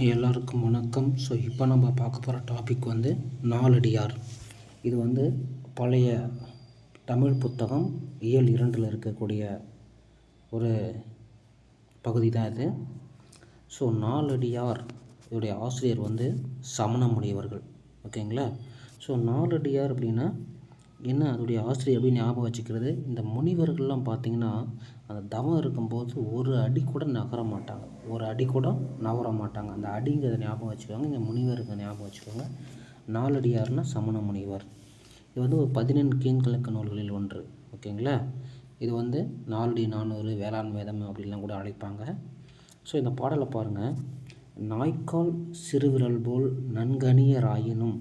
எல்லாருக்கும் வணக்கம். ஸோ இப்போ நம்ம பார்க்க போகிற டாபிக் வந்து நாலடியார் இது வந்து பழைய தமிழ் புத்தகம் இயல் இரண்டில் இருக்கக்கூடிய ஒரு பகுதி தான் இது. ஸோ நாலடியார் இதோடைய ஆசிரியர் வந்து சமண முனிவர்கள் ஓகேங்களா ஸோ நாலடியார் அப்படின்னா என்ன அதோடைய ஆசிரியர் எப்படி ஞாபகம் வச்சுக்கிறது? இந்த முனிவர்கள்லாம் பார்த்திங்கன்னா அந்த தவம் இருக்கும்போது ஒரு அடி கூட நகர மாட்டாங்க. ஒரு அடி கூட நகர மாட்டாங்க. அந்த அடிங்கிறத ஞாபகம் வச்சுக்கோங்க. இந்த முனிவருக்கு ஞாபகம் வச்சுக்கோங்க. நாலடியார்னா சமண முனிவர். இது வந்து ஒரு பதினெண் கீழ்கிழக்கு நூல்களில் ஒன்று. ஓகேங்களா? இது வந்து நாலடி நானூறு வேளாண் வேதம் அப்படிலாம் கூட அழைப்பாங்க. ஸோ இந்த பாடலை பாருங்கள் நாய்க்கால் சிறுவிரல் போல் நன்கணியராயினும்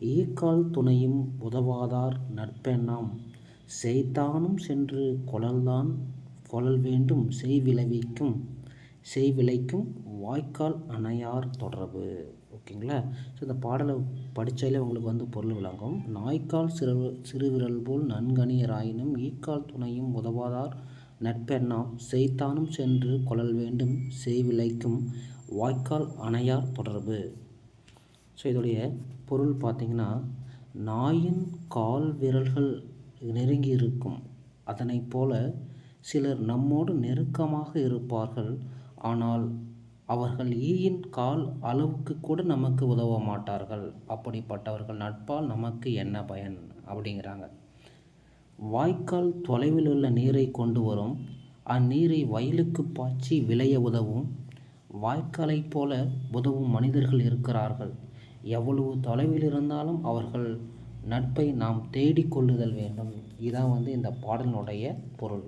ஈக்கால் துணையும் உதவாதார் நட்பெண்ணாம் செய்தானும் சென்று கொழல்தான் கொழல் வேண்டும் செய்விளைவிக்கும் செய்விளைக்கும் வாய்க்கால் அணையார் தொடர்பு. ஓகேங்களா? ஸோ இந்த பாடலை படித்தாலே உங்களுக்கு வந்து பொருள் விளங்கும். நாய்க்கால் சிறு சிறுவிரல் போல் நன்கணியராயினும் ஈக்கால் துணையும் உதவாதார் நட்பெண்ணாம் செய்தானும் சென்று கொழல் வேண்டும் செய்விளைக்கும் வாய்க்கால் அணையார் தொடர்பு. ஸோ இதோடைய பொருள் பார்த்திங்கன்னா நாயின் கால் விரல்கள் நெருங்கி இருக்கும். அதனைப் போல சிலர் நம்மோடு நெருக்கமாக இருப்பார்கள். ஆனால் அவர்கள் ஈயின் கால் அளவுக்கு கூட நமக்கு உதவ மாட்டார்கள். அப்படிப்பட்டவர்கள் நட்பால் நமக்கு என்ன பயன்? அப்படிங்கிறாங்க. வாய்க்கால் தொலைவில் உள்ள நீரை கொண்டு வரும். அந்நீரை வயலுக்கு பாய்ச்சி விளைய உதவும். வாய்க்காலைப் போல உதவும் மனிதர்கள் இருக்கிறார்கள். எவ்வளவு தொலைவில் இருந்தாலும் அவர்கள் நட்பை நாம் தேடிக்கொள்ளுதல் வேண்டும். இதுதான் வந்து இந்த பாடலினுடைய பொருள்.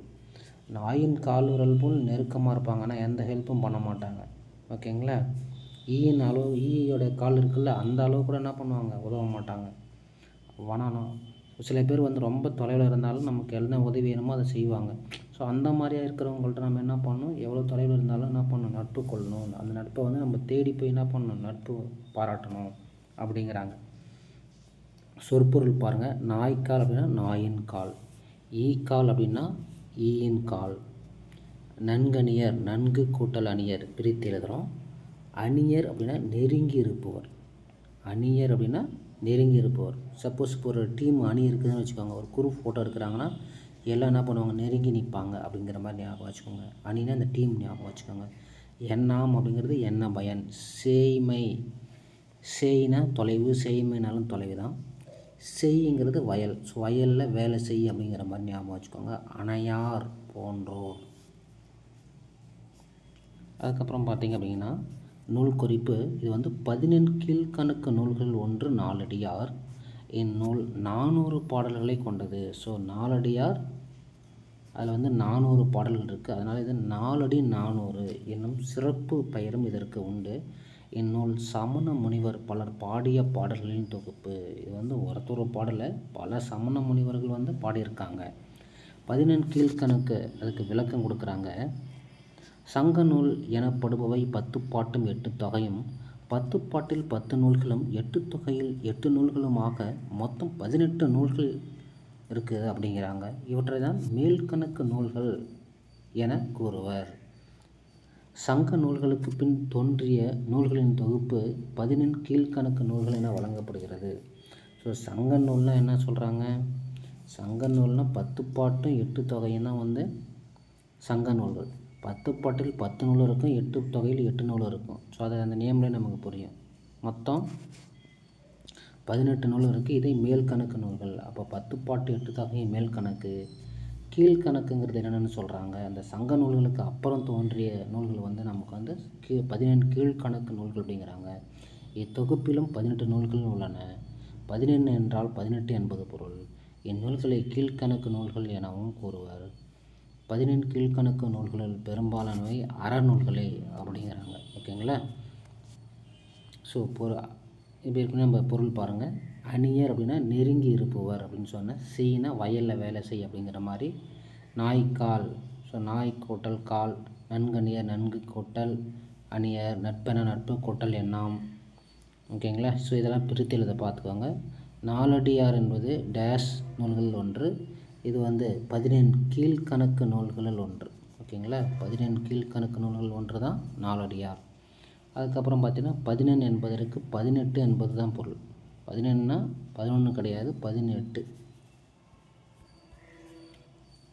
நாயின் கால் போல் நெருக்கமாக இருப்பாங்க. ஆனால் எந்த ஹெல்ப்பும் பண்ண மாட்டாங்க. ஓகேங்களா? ஈயின் அளவு ஈயோடைய கால் இருக்குல்ல அந்த அளவு கூட என்ன பண்ணுவாங்க? உதவ மாட்டாங்க. வனானம். சில பேர் வந்து ரொம்ப தொலைவில் இருந்தாலும் நமக்கு என்ன உதவி வேணுமோ அதை செய்வாங்க. ஸோ அந்த மாதிரியாக இருக்கிறவங்கள்ட்ட நம்ம என்ன பண்ணணும்? எவ்வளோ தொலைவில் இருந்தாலும் என்ன பண்ணணும்? நட்பு கொள்ளணும். அந்த நட்பை வந்து நம்ம தேடி போய் என்ன பண்ணணும்? நட்பு பாராட்டணும். அப்படிங்கிறாங்க. சொற்பொருள் பாருங்கள் நாய்க்கால் அப்படின்னா நாயின் கால். ஈக்கால் அப்படின்னா ஈயின் கால். நன்கணியர் நன்கு கூட்டல் அணியர் பிரித்து எழுதுகிறோம் அணியர் அப்படின்னா நெருங்கி இருப்பவர். அணியர் அப்படின்னா நெருங்கி இருப்பவர். சப்போஸ் இப்போ ஒரு டீம் அணி இருக்குதுன்னு வச்சுக்கோங்க. ஒரு குரூப் ஃபோட்டோ எடுக்கிறாங்கன்னா எல்லாம் என்ன பண்ணுவாங்க? நெருங்கி நிற்பாங்க அப்படிங்கிற மாதிரி ஞாபகம் வச்சுக்கோங்க. அணினா அந்த டீம் ஞாபகம் வச்சுக்கோங்க. எண்ணாம் அப்படிங்கிறது என்ன பயன்? சேய்மை. செய்னா தொலைவு செய்மைனாலும் தொலைவு தான் செய்ங்கிறது வயல். ஸோ வயலில் வேலை செய் அப்படிங்கிற மாதிரி ஞாபகம் வச்சுக்கோங்க. அணையார் போன்றோர். அதுக்கப்புறம் பார்த்திங்க அப்படின்னா நூல் குறிப்பு. இது வந்து பதினெண் கீழ்கணக்கு நூல்கள் ஒன்று நாலடியார். இந்நூல் நானூறு பாடல்களை கொண்டது. ஸோ நாலடியார் அதில் வந்து நானூறு பாடல்கள் இருக்குது அதனால் இது நாலடி நானூறு என்னும் சிறப்பு பெயரும் இதற்கு உண்டு. இந்நூல் சமண முனிவர் பலர் பாடிய பாடல்களின் தொகுப்பு. இது வந்து ஒருத்தொரு பாடலை பல சமண முனிவர்கள் வந்து பாடியிருக்காங்க. பதினெண் கீழ்கணக்கு அதுக்கு விளக்கம் கொடுக்குறாங்க. சங்க நூல் எனப்படுபவை பத்து பாட்டும் எட்டு தொகையும் பத்து பாட்டில் பத்து நூல்களும் எட்டு தொகையில் எட்டு நூல்களுமாக மொத்தம் பதினெட்டு நூல்கள் இருக்குது அப்படிங்கிறாங்க. இவற்றை தான் மேல்கணக்கு நூல்கள் என கூறுவர். சங்க நூல்களுக்கு பின் தோன்றிய நூல்களின் தொகுப்பு பதினெண் கீழ்கணக்கு நூல்கள் என வழங்கப்படுகிறது. ஸோ சங்க நூல்னால் என்ன சொல்கிறாங்க சங்க நூல்னால் பத்து பாட்டும் எட்டு தொகையும் தான் வந்து சங்க நூல்கள். பத்து பாட்டில் பத்து நூல் இருக்கும் எட்டு தொகையில் எட்டு நூல் இருக்கும். ஸோ அதை அந்த நேம்லேயே நமக்கு புரியும். மொத்தம் பதினெட்டு நூல் இருக்குது இதே மேல் கணக்கு நூல்கள். அப்போ பத்து பாட்டு எட்டு தொகையும் மேல் கணக்கு கீழ்கணக்குங்கிறது என்னென்னு சொல்கிறாங்க அந்த சங்க நூல்களுக்கு அப்புறம் தோன்றிய நூல்கள் வந்து நமக்கு வந்து கீ பதினெண்டு கீழ்கணக்கு நூல்கள் அப்படிங்கிறாங்க. இத்தொகுப்பிலும் பதினெட்டு நூல்கள் உள்ளன. பதினெண் என்றால் பதினெட்டு என்பது பொருள். இந்நூல்களை கீழ்கணக்கு நூல்கள் எனவும் கூறுவர். பதினெண் கீழ்கணக்கு நூல்களில் பெரும்பாலானவை அறநூல்களே அப்படிங்கிறாங்க. ஓகேங்களா? ஸோ பொரு இப்போ இருக்குன்னு நம்ம பொருள் பாருங்கள் அணியர் அப்படின்னா நெருங்கி இருப்பவர் அப்படின்னு சொன்னால் செய்னா வயலில் வேலை செய் அப்படிங்கிற மாதிரி நாய்க்கால் ஸோ நாய் கொட்டல் கால் நன்கணியர் நன்கு கொட்டல் அணியர் நட்பென நட்பு கொட்டல் எண்ணாம். ஓகேங்களா ஸோ இதெல்லாம் பிரித்து எழுத பார்த்துக்கோங்க. நாலடியார் என்பது டேஷ் நூல்களில் ஒன்று. இது வந்து பதினெண் கீழ்கணக்கு நூல்களில் ஒன்று. ஓகேங்களா பதினெண் கீழ்கணக்கு நூல்கள் ஒன்று தான் நாலடியார். அதுக்கப்புறம் பார்த்திங்கன்னா பதினொன்று என்பதற்கு பதினெட்டு என்பது தான் பொருள். பதினொன்றுனா பதினொன்று கிடையாது பதினெட்டு.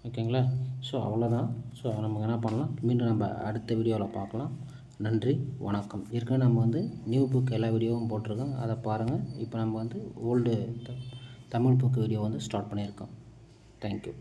ஓகேங்களா? ஸோ அவ்வளோதான். ஸோ நம்ம என்ன பண்ணலாம்? மீண்டும் நம்ம அடுத்த வீடியோவில் பார்க்கலாம். நன்றி வணக்கம். ஏற்கனவே நம்ம வந்து நியூ புக் எல்லா வீடியோவும் போட்டிருக்கோம். அதை பாருங்கள். இப்போ நம்ம வந்து ஓல்டு தமிழ் புக் வீடியோ வந்து ஸ்டார்ட் பண்ணியிருக்கோம். Thank you.